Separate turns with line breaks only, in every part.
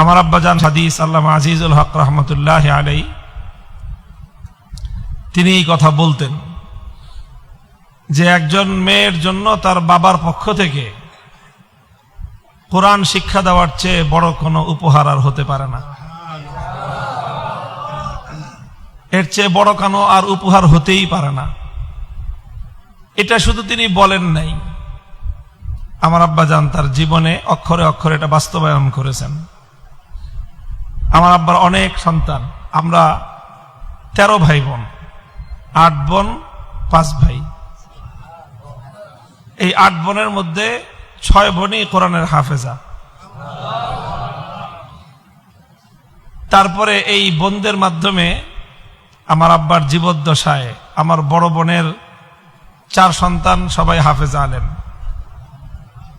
আমার আব্বাজান হাদিস আল্লাহ আজিজুল হক রহমতুল্লাহ আলাই তিনি এই কথা বলতেন যে একজন মেয়ের জন্য তার বাবার পক্ষ থেকে কোরআন শিক্ষা দেওয়ার চেয়ে বড় কোনো উপহার আর হতে পারে না। এর চেয়ে বড় কোনো আর উপহার হতেই পারে না। এটা শুধু তিনি বলেন নাই। আমার আব্বা যান তার জীবনে অক্ষরে অক্ষরে এটা বাস্তবায়ন করেছেন। আমার আব্বার অনেক সন্তান। আমরা তেরো ভাই বোন আট বোন, পাঁচ ভাই। এই আট বোনের মধ্যে ছয় বোনই কোরআনের হাফেজা। তারপরে এই বোনদের মাধ্যমে আমার আব্বার জীবদ্দশায় আমার বড় বোনের চার সন্তান সবাই হাফেজা আলেম।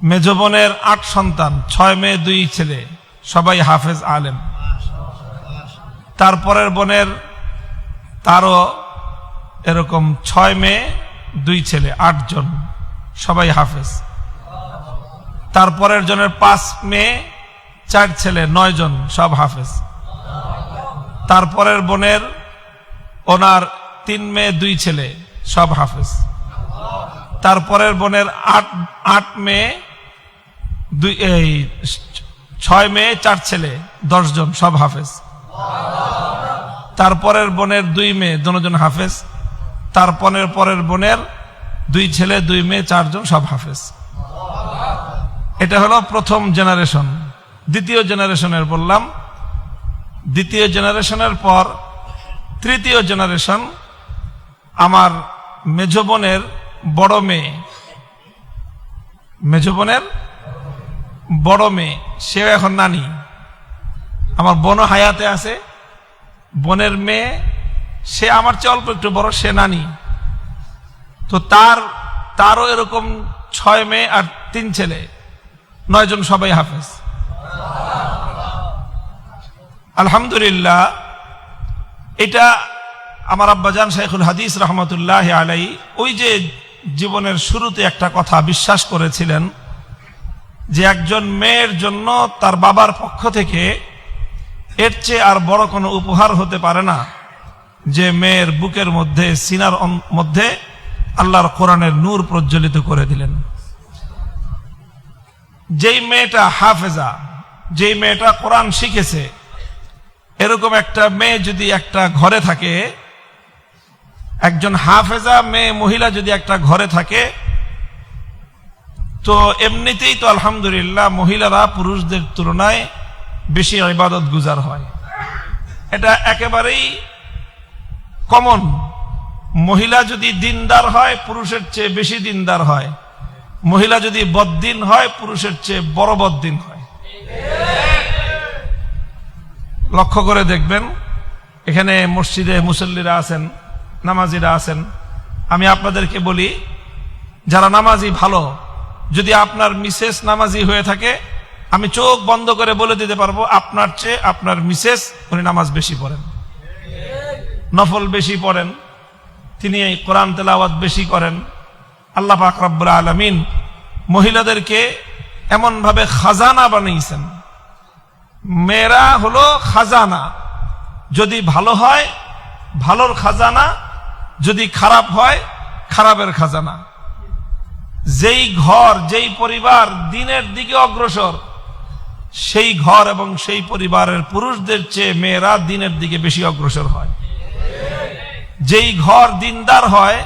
মেজ বোনের আট সন্তান, ছয় মেয়ে, দুই ছেলে, সবাই হাফেজ আলেম। তারপরের বোনের, তারও এরকম ছয় মেয়ে, দুই ছেলে আটজন সবাই হাফেজ। তারপরের জনের পাঁচ মেয়ে, চার ছেলে, নয় জন, সব হাফেজ। তারপরের বোনের, ওনার তিন মেয়ে, দুই ছেলে, সব হাফেজ। তারপরের বোনের আট আট মেয়ে, দুই, এই, ছয় মেয়ে, চার ছেলে দশজন সব হাফেজ। তারপরের বোনের দুই মেয়ে, দুজন হাফেজ। তারপরের পরের বোনের দুই ছেলে, দুই মেয়ে, চারজন সব হাফেজ। এটা হলো প্রথম জেনারেশন। দ্বিতীয় জেনারেশনের বললাম। দ্বিতীয় জেনারেশনের পর তৃতীয় জেনারেশন আমার মেজ বোনের বড় মেয়ে। মেজ বোনের বড় মেয়ে। সেও এখন নানি। আমার বোনও হায়াতে আছে। বোনের মেয়ে, সে আমার চেয়ে অল্প একটু বড়, সে নানি। তো তার, তারও এরকম ছয় মেয়ে আর তিন ছেলে। নয়জন সবাই হাফেজ। আলহামদুলিল্লাহ, এটা আমার আব্বাজান শেখুল হাদিস রহমতুল্লাহ আলাই ওই যে জীবনের শুরুতে একটা কথা বিশ্বাস করেছিলেন যে একজন মেয়ের জন্য তার বাবার পক্ষ থেকে এর চেয়ে আর বড় কোনো উপহার হতে পারে না যে মেয়ের বুকের মধ্যে, সিনার মধ্যে আল্লাহর কোরআনের নূর প্রজ্বলিত করে দিলেন। যেই মেয়েটা হাফেজা, যেই মেয়েটা কোরআন শিখেছে, এরকম একটা মেয়ে যদি একটা ঘরে থাকে, একজন হাফেজা মেয়ে, মহিলা যদি একটা ঘরে থাকে, তো এমনিতেই তো আলহামদুলিল্লাহ মহিলারা পুরুষদের তুলনায় বেশি ইবাদত গুজার হয়। এটা একেবারেই কমন মহিলা যদি দিনদার হয়, পুরুষের চেয়ে বেশি দিনদার হয়। মহিলা যদি বদ্দিন হয়, পুরুষের চেয়ে বড় বদ্দিন হয়। লক্ষ্য করে দেখবেন, এখানে মসজিদে মুসল্লিরা আছেন, নামাজিরা আছেন। আমি আপনাদেরকে বলি, যারা নামাজি ভালো, যদি আপনার মিসেস নামাজি হয়ে থাকে আমি চোখ বন্ধ করে বলে দিতে পারব, আপনার চেয়ে আপনার মিসেস উনি নামাজ বেশি পড়েন। নফল বেশি পড়েন। তিনি এই কোরআন তেলাওয়াত বেশি করেন। আল্লাহ পাক রব্বুল আলমিন মহিলাদেরকে এমনভাবে খাজানা বানিয়েছেন। মেয়েরা হলো খাজানা। যদি ভালো হয়, ভালোর খাজানা। যদি খারাপ হয়, খারাপের খাজানা। যেই ঘর, যেই পরিবার দিনের দিকে অগ্রসর সেই ঘর এবং সেই পরিবারের পুরুষদের চেয়ে মেয়েরা দিনের দিকে বেশি অগ্রসর হয়। যেই ঘর দিনদার হয়,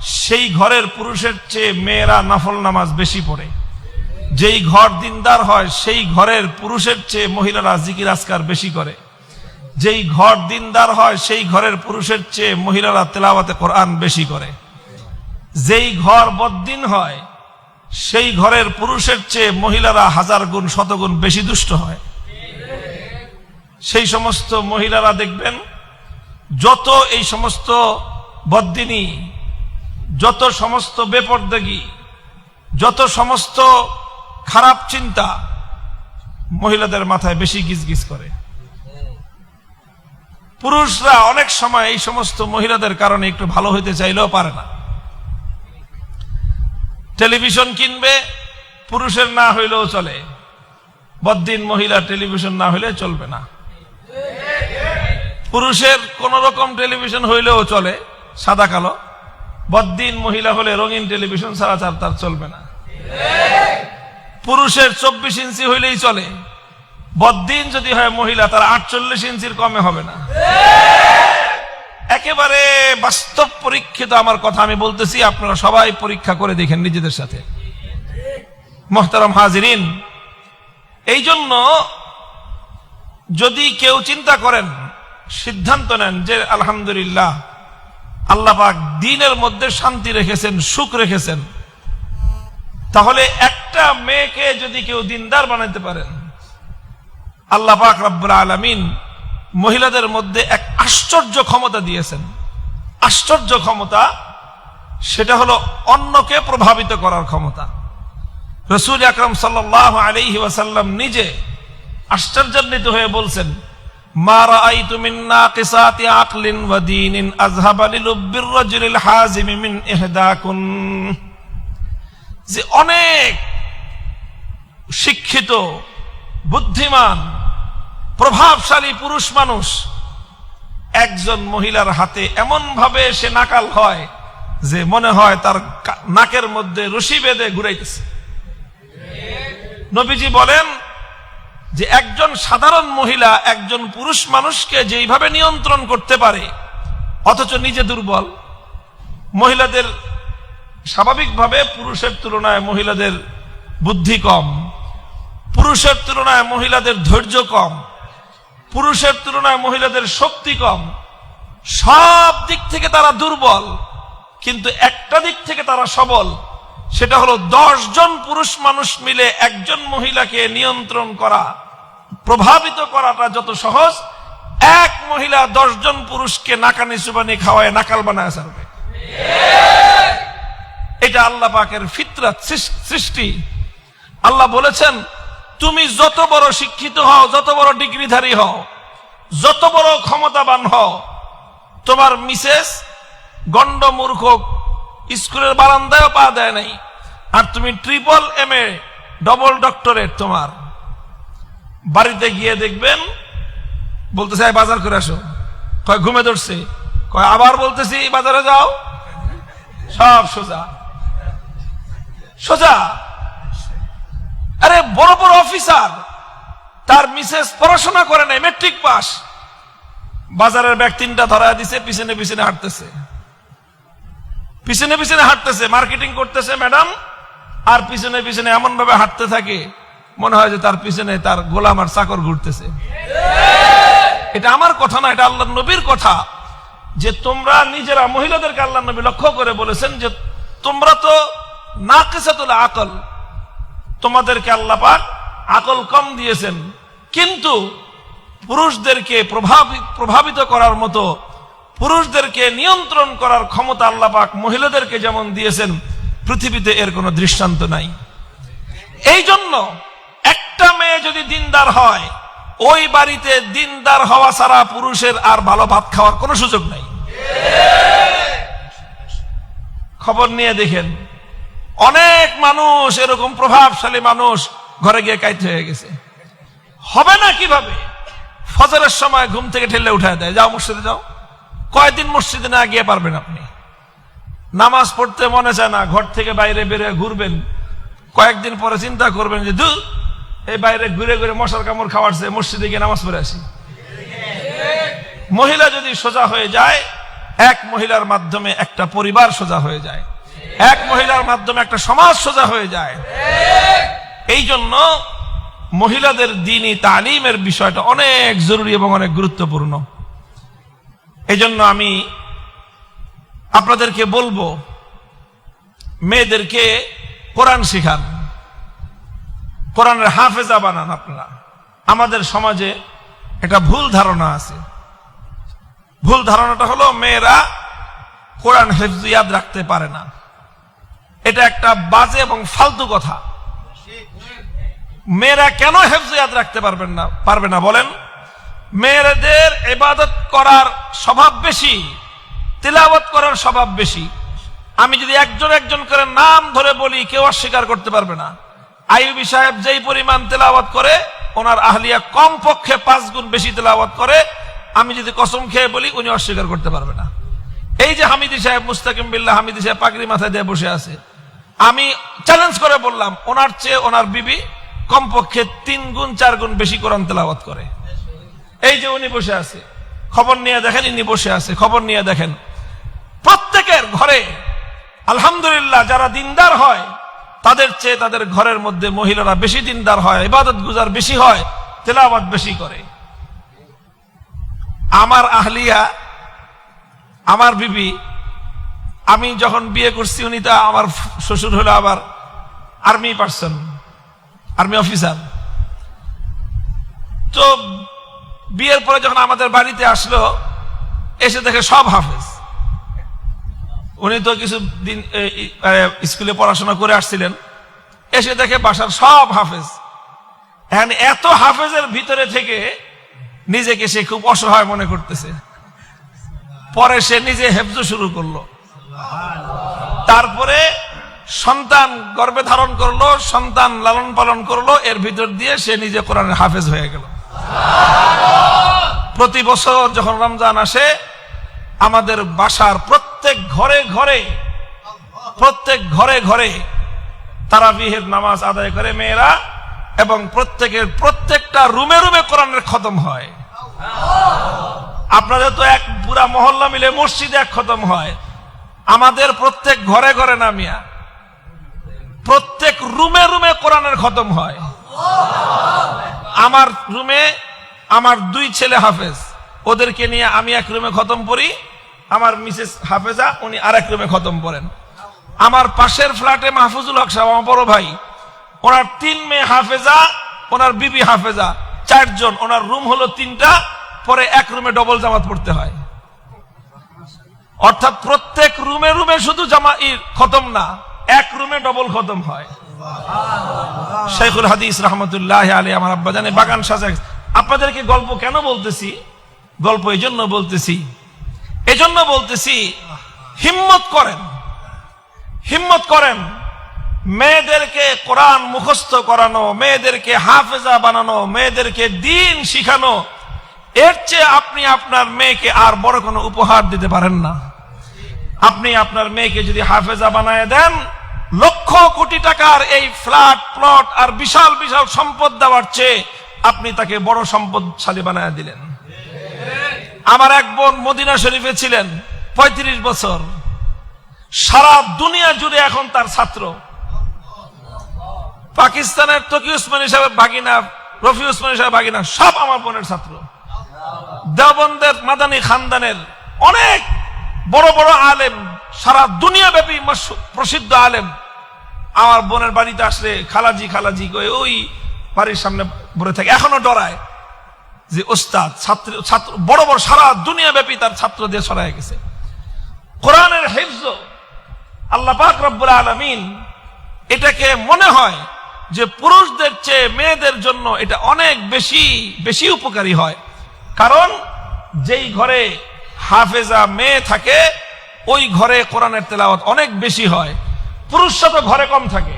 সেই ঘরের পুরুষের চেয়ে মেয়েরা নফল নামাজ বেশি পড়ে। যেই ঘর দিনদার হয়, সেই ঘরের পুরুষের চেয়ে মহিলারা জিকির আসকার বেশি করে। যেই ঘর দিনদার হয়, সেই ঘরের পুরুষের চেয়ে মহিলারা তেলাওয়াতে কোরআন বেশি করে। যেই ঘর বদ্দিন হয় সেই ঘরের পুরুষের চেয়ে মহিলারা হাজার গুণ, শতগুণ বেশি দুষ্ট হয়। সেই সমস্ত মহিলারা দেখবেন, যত এই সমস্ত বদ্দিনী, যত সমস্ত বেপরদাগি, যত সমস্ত খারাপ চিন্তা মহিলাদের মাথায় বেশি গিজগিজ করে। পুরুষরা অনেক সময় এই সমস্ত মহিলাদের কারণে একটু ভালো হইতে চাইলেও পারে না। টেলিভিশন কিনবে, পুরুষের না হইলেও চলে। বদিন মহিলা টেলিভিশন না হলে চলবে না। পুরুষের কোন রকম টেলিভিশন হইলেও চলে, সাদা কালো। বদিন মহিলা হলে রঙিন টেলিভিশন ছাড়া চার তার চলবে না। পুরুষের চব্বিশ ইঞ্চি হইলেই চলে। বদিন যদি হয় মহিলা, তার আটচল্লিশ ইঞ্চির কমে হবে না। একেবারে বাস্তব পরীক্ষিত আমার কথা আমি বলতেছি, আপনারা সবাই পরীক্ষা করে দেখেন নিজেদের সাথে। মোহতারাম হাজিরিন এই জন্য যদি কেউ চিন্তা করেন, সিদ্ধান্ত নেন যে আলহামদুলিল্লাহ, আল্লাহ পাক দিনের মধ্যে শান্তি রেখেছেন, সুখ রেখেছেন, তাহলে একটা মেয়েকে যদি কেউ দিনদার বানাইতে পারেন, আল্লাহ পাক রব্বুল আলমিন মহিলাদের মধ্যে এক আশ্চর্য ক্ষমতা দিয়েছেন। আশ্চর্য ক্ষমতা, সেটা হলো অন্যকে প্রভাবিত করার ক্ষমতা। রসুল আকরম সাল্লাহ আলহি ওয়াসাল্লাম নিজে আশ্চর্যান্বিত হয়ে বলছেন, মা রাআইতু নাকিসাতি আকলিন ওয়া দীনিন আযহাবা লিলুব্বির রাজুলিল হাজিমি মিন যে অনেক শিক্ষিত, বুদ্ধিমান প্রভাবশালী পুরুষ মানুষ। একজন মহিলার হাতে এমন ভাবে সে নাকাল হয় যে মনে হয় তার নাকের মধ্যে রশি বেঁধে ঘুরাইতেছে। নবীজি বলেন যে একজন সাধারণ মহিলা একজন পুরুষ মানুষকে যেইভাবে নিয়ন্ত্রণ করতে পারে, অথচ নিজে দুর্বল, মহিলাদের স্বাভাবিকভাবে পুরুষের তুলনায় মহিলাদের বুদ্ধি কম, পুরুষের তুলনায় মহিলাদের ধৈর্য কম পুরুষের তুলনায় মহিলাদের শক্তি কম। সব দিক থেকে তারা দুর্বল, কিন্তু একটা দিক থেকে তারা সবল। সেটা হলো জন পুরুষ মানুষ মিলে একজন মহিলাকে নিয়ন্ত্রণ করা, প্রভাবিত করাটা যত সহজ। এক মহিলা জন পুরুষকে নাকানি সুবানি খাওয়ায়, নাকাল বানায় সারবে এটা আল্লাহ পাকের ফিতরাত সৃষ্টি। আল্লাহ বলেছেন তুমি যত বড় শিক্ষিত হও, যত বড় ডিগ্রিধারী হও, যত বড় ক্ষমতাবান হও, তোমার মিসেস গন্ড মূর্খ স্কুলের বারান্দায়ও পা দেয় নাই, আর তুমি triple M A double doctorate তোমার। বাড়িতে গিয়ে দেখবেন, বলতেছে, "এই বাজার করে আসো। কয়, ঘুমে ধরছে। কয়, আবার বলতেছি, বাজারে যাও? সব সোজা। সোজা? আরে বড় বড় অফিসার, তার মিসেস পড়াশোনা করে নাই মেট্রিক পাস বাজারের ব্যাগ তিনটা ধরা দিছে, পিছনে পিছনে হাঁটতেছে। পিছনে পিছনে হাঁটতেছে মার্কেটিং করতেছে ম্যাডাম আর পিছনে পিছনে এমন ভাবে হাঁটতে থাকে, মনে হয় যে তার পিছনে তার গোলাম আর চাকর ঘুরতেছে। এটা আমার কথা না, এটা আল্লাহ নবীর কথা, যে তোমরা নিজেরা মহিলাদেরকে আল্লাহ নবী লক্ষ্য করে বলেছেন যে তোমরা তো না আকল তোমাদেরকে আল্লাহ পাক আকল কম দিয়েছেন। কিন্তু পুরুষদেরকে প্রভাবিত করার মতো, পুরুষদেরকে নিয়ন্ত্রণ করার ক্ষমতা আল্লাহ পাক মহিলাদেরকে যেমন দিয়েছেন, পৃথিবীতে এর কোনো দৃষ্টান্ত নাই। এই জন্য একটা মেয়ে যদি দিনদার হয়, ওই বাড়িতে দিনদার হওয়া ছাড়া পুরুষের আর ভালো ভাত খাওয়ার কোনো সুযোগ নাই। খবর নিয়ে দেখেন অনেক মানুষ, এরকম প্রভাবশালী মানুষ ঘরে গিয়ে কাইতে হয়ে গেছে। হবে না কীভাবে? ফজরের সময় ঘুম থেকে ঠেলে উঠায় দেয়। যাও মসজিদে যাও। কয়দিন মসজিদে না গিয়ে পারবেন আপনি? নামাজ পড়তে মনে চায় না, ঘর থেকে বাইরে বেরিয়ে ঘুরবেন। কয়েকদিন পরে চিন্তা করবেন যে দূর এই বাইরে ঘুরে ঘুরে মশার কামড় খাওয়াচ্ছে, মসজিদে গিয়ে নামাজ পড়ে আসি। মহিলা যদি সোজা হয়ে যায়, এক মহিলার মাধ্যমে একটা পরিবার সোজা হয়ে যায়। এক মহিলার মাধ্যমে একটা সমাজ সোজা হয়ে যায়। এই জন্য মহিলাদের দিনই তালিমের বিষয়টা অনেক জরুরি এবং অনেক গুরুত্বপূর্ণ। এই জন্য আমি আপনাদেরকে বলব, মেয়েদেরকে কোরআন শিখান। কোরআনের হাফেজা বানান আপনারা। আমাদের সমাজে একটা ভুল ধারণা আছে। ভুল ধারণাটা হলো মেয়েরা কোরআন হেফজ ইয়াদ রাখতে পারে না। এটা একটা বাজে এবং ফালতু কথা। মেয়েরা কেন হেফজ ইয়াদ রাখতে পারবেন না, পারবে না বলেন? মেয়েদের ইবাদত করার স্বভাব বেশি তিলাবত করার স্বভাব বেশি। আমি যদি একজন একজন করে নাম ধরে বলি, কেউ অস্বীকার করতে পারবে না। আইবি সাহেব যেই পরিমাণ তেলাওয়াত করে, ওনার আহলিয়া কমপক্ষে পাঁচ গুণ বেশি তেলাওয়াত করে। আমি যদি কসম খেয়ে বলি, উনি অস্বীকার করতে পারবে না। এই যে হামিদি সাহেব, মুস্তাকিম বিল্লাহ, হামিদি সাহেব পাগড়ি মাথায় দিয়ে বসে আছে। আমি চ্যালেঞ্জ করে বললাম, ওনার চেয়ে ওনার বিবি কমপক্ষে তিন গুণ, চার গুণ বেশি কোরআন তেলাওয়াত করে। এই যে উনি বসে আছে, খবর নিয়ে দেখেন, ইনি বসে আছে, খবর নিয়ে দেখেন। প্রত্যেকের ঘরে, আলহামদুলিল্লাহ, যারা দিনদার হয়, তাদের চেয়ে তাদের ঘরের মধ্যে মহিলারা বেশি দিনদার হয়, ইবাদত গুজার বেশি হয়, তেলাওয়াত বেশি করে। আমার আহলিয়া আমার বিবি আমি যখন বিয়ে করছি উনি তা আমার শ্বশুর হলো আবার আর্মি পার্সন আর্মি অফিসার। তো বিয়ের পরে যখন আমাদের বাড়িতে আসলো এসে দেখে সব হাফেজ। উনি তো কিছু দিন এ, এ, স্কুলে পড়াশোনা করে আসছিলেন। এসে দেখে বাসার সব হাফেজ। এখন এত হাফেজের ভিতরে থেকে নিজেকে সে খুব অসহায় মনে করতেছে। পরে সে নিজে হেফজ শুরু করল। তারপরে সন্তান গর্ভে ধারণ করল, সন্তান লালন পালন করল, এর ভিতর দিয়ে সে নিজে কোরআনের হাফেজ হয়ে গেল। প্রতি বছর যখন রমজান আসে, আমাদের বাসার প্রত্যেক ঘরে ঘরে, প্রত্যেক ঘরে ঘরে তারা তারাবিহের নামাজ আদায় করে মেয়েরা এবং প্রত্যেকের প্রত্যেকটা রুমে রুমে কোরআনের খতম হয়। আপনাদের তো এক পুরা মহল্লা মিলে মসজিদে এক খতম হয়। আমাদের প্রত্যেক ঘরে ঘরে নামিয়া, প্রত্যেক রুমে রুমে কোরআনের খতম হয়। আমার রুমে আমার দুই ছেলে হাফেজ, ওদেরকে নিয়ে আমি এক রুমে খতম পড়ি আমার মিসেস হাফেজা উনি আরেক রুমে খতম পড়েন আমার পাশের ফ্ল্যাটে মাহফুজুল হক সাহেব, আমার বড় ভাই, ওনার তিন মেয়ে হাফেজা, ওনার বিবি হাফেজা, চারজন, ওনার রুম হলো তিনটা পরে এক রুমে ডবল জামাত পড়তে হয়। অর্থাৎ প্রত্যেক রুমে রুমে শুধু জামা খতম না, এক রুমে ডবল খতম হয়। শেখুল হাদিস রহমতুল্লাহ আলী আমার আব্বা জানে, বাগান সাজা। আপনাদেরকে গল্প কেন বলতেছি? গল্প এই জন্য বলতেছি। এজন্য বলতেছি, হিম্মত করেন। হিম্মত করেন, মেয়েদেরকে কোরআন মুখস্থ করানো, মেয়েদেরকে হাফেজা বানানো, মেয়েদেরকে দিন শিখানো এর চেয়ে আপনি আপনার মেয়েকে আর বড় কোনো উপহার দিতে পারেন না। আপনি আপনার মেয়েকে যদি হাফেজা বানায় দেন, লক্ষ কোটি টাকার এই ফ্ল্যাট, প্লট আর বিশাল বিশাল সম্পদ দেওয়ার চেয়ে আপনি তাকে বড় সম্পদশালী বানায় দিলেন। আমার এক বোন মদিনা শরীফে ছিলেন ৩৫ বছর। সারা দুনিয়া জুড়ে এখন তার ছাত্র। পাকিস্তানের তকি উসমানী সাহেব ভাগিনা রফি উসমানী সাহেব ভাগিনা সব আমার বোনের ছাত্র। দেওবন্দের মাদানী খানদানের অনেক বড় বড় আলেম, সারা দুনিয়া ব্যাপী প্রসিদ্ধ আলেম। আমার বোনের বাড়িতে আসলে খালাজি খালাজি কয়ে ওই বাড়ির সামনে বলে থাকে, এখনও ডরায় যে ওস্তাদ, ছাত্র ছাত্র, বড় বড় সারা দুনিয়া ব্যাপী তার ছাত্র দিয়ে সরাই গেছে। কোরআনের হেফজ, আল্লাহ পাক রব্বুল আলমিন এটাকে মনে হয় যে পুরুষদের চেয়ে মেয়েদের জন্য এটা অনেক বেশি বেশি উপকারী হয়। কারণ যেই ঘরে হাফেজা মেয়ে থাকে, ওই ঘরে কোরআনের তেলাওয়াত অনেক বেশি হয়। পুরুষরা তো ঘরে কম থাকে।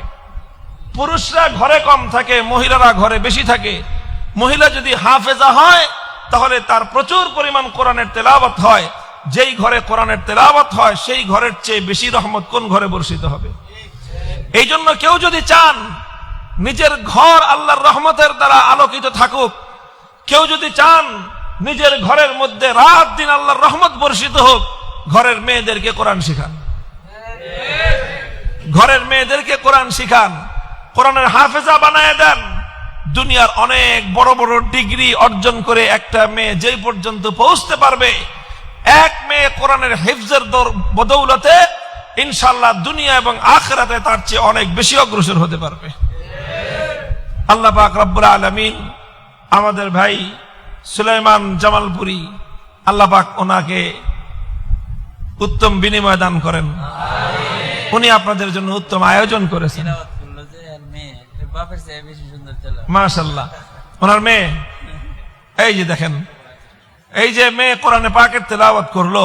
পুরুষরা ঘরে কম থাকে, মহিলারা ঘরে বেশি থাকে। মহিলা যদি হাফেজা হয়, তাহলে তার প্রচুর পরিমাণ কোরআনের তেলাওয়াত হয়। যেই ঘরে কোরআনের তেলাওয়াত হয়, সেই ঘরের চেয়ে বেশি রহমত কোন ঘরে বর্ষিত হবে? এই জন্য কেউ যদি চান, নিজের ঘর আল্লাহর রহমতের দ্বারা আলোকিত থাকুক, কেউ যদি চান নিজের ঘরের মধ্যে রাত দিন আল্লাহর রহমত বর্ষিত হোক, ঘরের মেয়েদেরকে কোরআন শিখান। ঘরের মেয়েদেরকে কোরআন শিখান। কোরআনের হাফেজা বানায় দেন। দুনিয়ার অনেক বড় বড় ডিগ্রি অর্জন করে একটা মেয়ে যেই পর্যন্ত পৌঁছতে পারবে, এক মেয়ে কোরআনের হেফজের বদৌলতে ইনশাল্লাহ দুনিয়া এবং আখরাতে তার চেয়ে অনেক বেশি অগ্রসর হতে পারবে। আল্লাহ পাক রব্বুল আলমিন আমাদের ভাই সুলাইমান জামালপুরি আল্লাহ পাক ওনাকে উত্তম বিনিময় দান করেন। উনি আপনাদের জন্য উত্তম আয়োজন করেছেন। মাশাল্লাহ ওনার মেয়ে এই যে দেখেন এই যে মেয়ে কোরআনে পাকের তেলাওয়াত করল।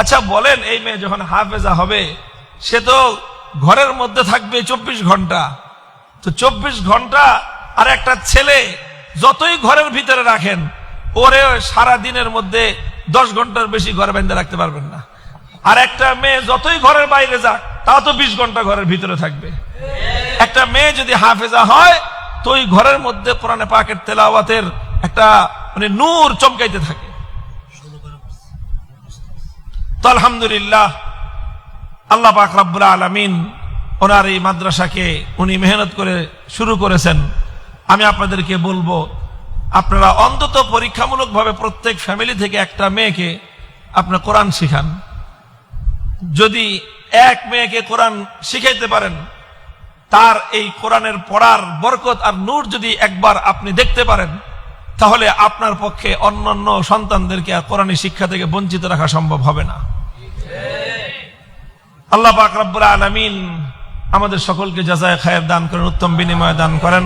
আচ্ছা বলেন এই মেয়ে যখন হাফেজা হবে সে তো ঘরের মধ্যে থাকবে চব্বিশ ঘণ্টা। তো চব্বিশ ঘণ্টা আর একটা ছেলে যতই ঘরের ভিতরে রাখেন ওরে সারা দিনের মধ্যে দশ ঘণ্টার বেশি ঘরে বেঁধে রাখতে পারবেন না। আর একটা মেয়ে যতই ঘরের বাইরে যাক তা তো বিশ ঘণ্টা ঘরের ভিতরে থাকবে। একটা মেয়ে যদি হাফেজা হয়, তো ওই ঘরের মধ্যে কোরআনে পাকের তেলাওয়াতের একটা মানে নূর চমকাইতে থাকে। তো আলহামদুলিল্লাহ, আল্লাহ পাক রাব্বুল আলামিন ওনার এই মাদ্রাসাকে উনি মেহনত করে শুরু করেছেন। আমি আপনাদেরকে বলব আপনারা অন্তত পরীক্ষামূলকভাবে প্রত্যেক ফ্যামিলি থেকে একটা মেয়েকে আপনার কোরআন শিখান। যদি এক মেয়েকে কোরআন শিখাইতে পারেন, তার এই কোরআনের পড়ার বরকত আর নূর যদি একবার আপনি দেখতে পারেন, তাহলে আপনার পক্ষে অন্যান্য সন্তানদেরকে আর কোরআনী শিক্ষা থেকে বঞ্চিত রাখা সম্ভব হবে না। আল্লাহ পাক রব্বুল আলমিন আমাদের সকলকে যাচাই খায়ের দান করেন, উত্তম বিনিময় দান করেন।